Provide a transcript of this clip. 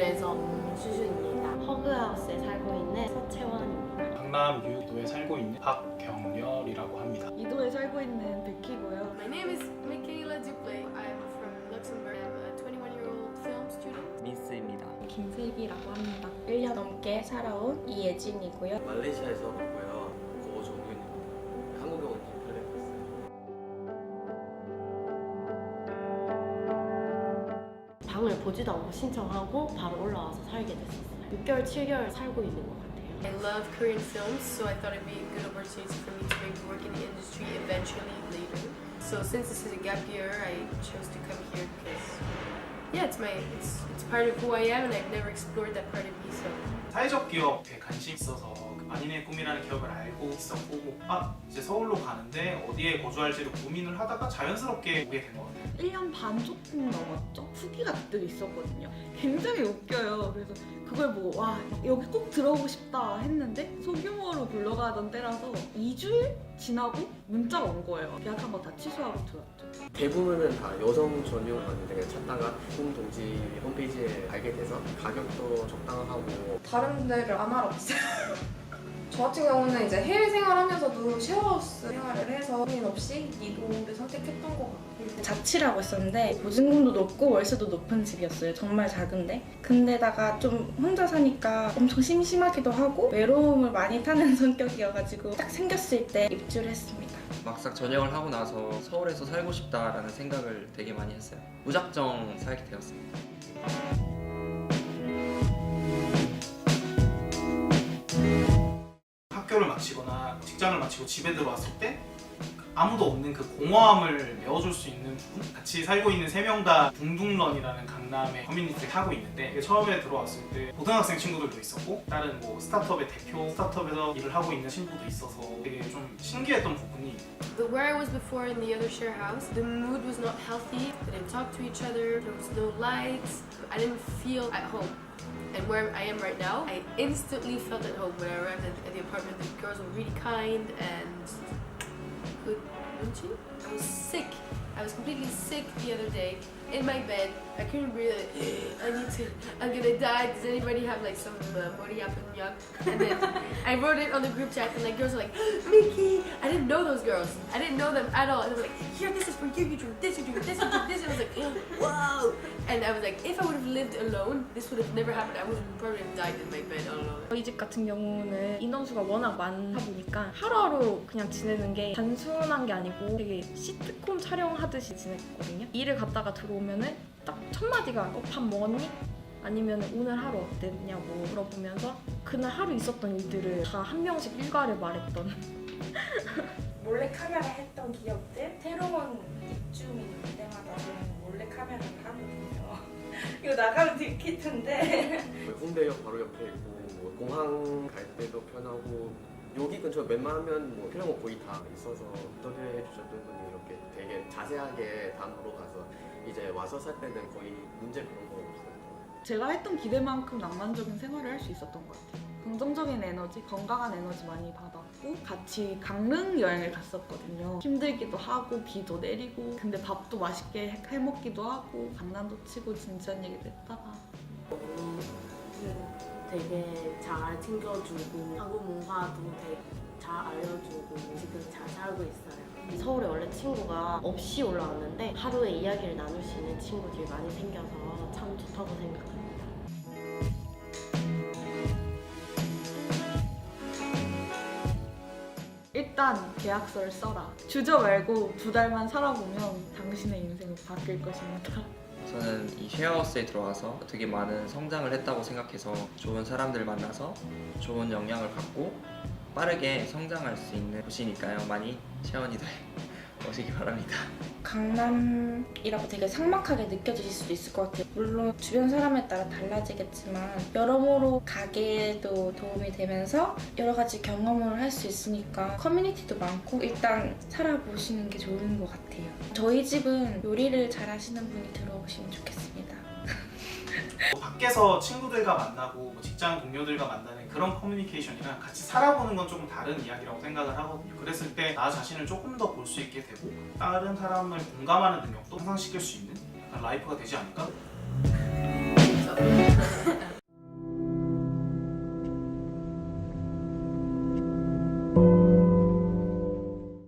유도에서 온 슈슈입니다. 허그하우스에 살고 있는 서채원입니다. 강남 유도에 살고 있는 박경열이라고 합니다. 이도에 살고 있는 베키고요. My name is Michaela Duplay. I'm from Luxembourg. I'm a 21-year-old film student. 민스입니다. 김슬기라고 합니다. 1년 넘게 살아온 이예진이고요. 말레이시아에서 왔고요. 보지도 않고 신청하고 바로 올라와서 살게 됐었어요. 6개월, 7개월 살고 있는 것 같아요. I love Korean films, so I thought it'd be a good opportunity for me to maybe work in the industry eventually later. So since this is a gap year, I chose to come here because yeah, it's my it's it's part of who I am, and I've never explored that part of me. So 사회적 기업에 관심 있어서 그 만인의 꿈이라는 기업을 알고 있었고 아 이제 서울로 가는데 어디에 거주할지를 고민을 하다가 자연스럽게 오게 된 것 같아요. 1년 반 조금 넘었죠? 후기가 그때도 있었거든요. 굉장히 웃겨요. 그래서 그걸 보고 와 여기 꼭 들어오고 싶다 했는데 소규모로 굴러가던 때라서 2주일 지나고 문자가 온 거예요. 계약한 거다 취소하고 들어왔죠. 대부분은 다 여성 전용이었는데 그냥 찾다가 꿈 동지 홈페이지에 알게 돼서 가격도 적당하고 다른 데를 안 알아봤어요. 저 같은 경우는 이제 해외 생활하면서도 쉐어하우스 생활을 해서 고민 없이 이도를 선택했던 것 같아요. 자취라고 했었는데 보증금도 높고 월세도 높은 집이었어요. 정말 작은데. 근데다가 좀 혼자 사니까 엄청 심심하기도 하고 외로움을 많이 타는 성격이어가지고 딱 생겼을 때 입주를 했습니다. 막상 전역을 하고 나서 서울에서 살고 싶다라는 생각을 되게 많이 했어요. 무작정 살게 되었습니다. 직장을 마치고 집에 들어왔을 때 아무도 없는 그 공허함을 메워줄 수 있는 부분 같이 살고 있는 세 명 다 둥둥런이라는 강남의 커뮤니티를 하고 있는데 처음에 들어왔을 때 고등학생 친구들도 있었고 다른 뭐 스타트업의 대표 스타트업에서 일을 하고 있는 친구도 있어서 되게 좀 신기했던 부분이 the where I was before in the other share house, the mood was not healthy. They didn't talk to each other. There was no lights. I didn't feel at home. And where I am right now, I instantly felt at home when I arrived at the apartment. The girls were really kind and I was sick. I was completely sick the other day in my bed. I couldn't breathe. I need to. I'm gonna die. Does anybody have like some uh, mori yapınyak? And then I wrote it on the group chat, and like girls were like, Mickey. I didn't know those girls. I didn't know them at all. And they were like, here, this is for you. You drink this. You drink this. You drink this. And I was like, whoa. And I was like, if I would have lived alone, this would have never happened. I would have probably have died in my bed all alone. 저희 집 같은 경우는 인원수가 워낙 많다 보니까 하루하루 그냥 지내는 게 단순한 게 아니고 되게 시트콤 촬영하듯이 지냈거든요. 일을 갔다가 들어오면은 딱 첫 마디가 어, 밥 먹었니? 아니면 오늘 하루 어땠냐고 물어보면서 그날 하루 있었던 일들을 다 한 명씩 일과를 말했던 몰래 카메라 했던 기억들 새로운 입주민 올 때마다 저는 몰래 카메라를 하거든요. 이거 나가면 들킬 텐데. 홍대역 바로 옆에 있고 뭐 공항 갈 때도 편하고 여기 근처 웬만하면 뭐 필요한 거 거의 다 있어서 인터뷰해 주셨던 분이 이렇게 되게 자세하게 다 물어봐서 이제 와서 살 때는 거의 문제 그런 거 없어요. 제가 했던 기대만큼 낭만적인 생활을 할 수 있었던 것 같아요. 긍정적인 에너지, 건강한 에너지 많이 받았고 같이 강릉 여행을 갔었거든요. 힘들기도 하고 비도 내리고 근데 밥도 맛있게 해 먹기도 하고 장난도 치고 진지한 얘기도 했다가 되게 잘 챙겨주고 한국 문화도 되게 잘 알려주고 지금 잘 살고 있어요. 서울에 원래 친구가 없이 올라왔는데 하루에 이야기를 나눌 수 있는 친구들이 많이 생겨서 참 좋다고 생각합니다. 일단 계약서를 써라. 주저 말고 두 달만 살아보면 당신의 인생은 바뀔 것입니다. 저는 이 쉐어하우스에 들어와서 되게 많은 성장을 했다고 생각해서 좋은 사람들 만나서 좋은 영향을 갖고 빠르게 성장할 수 있는 곳이니까요. 많이 체원이들 오시기 바랍니다. 강남이라고 되게 삭막하게 느껴지실 수도 있을 것 같아요. 물론 주변 사람에 따라 달라지겠지만 여러모로 가게에도 도움이 되면서 여러 가지 경험을 할 수 있으니까 커뮤니티도 많고 일단 살아보시는 게 좋은 것 같아요. 저희 집은 요리를 잘 하시는 분이 들어오시면 좋겠습니다. 뭐 밖에서 친구들과 만나고 뭐 직장 동료들과 만나는 그런 커뮤니케이션이랑 같이 살아보는 건 조금 다른 이야기라고 생각을 하거든요. 그랬을 때 나 자신을 조금 더 볼 수 있게 되고 다른 사람을 공감하는 능력도 향상시킬 수 있는 라이프가 되지 않을까?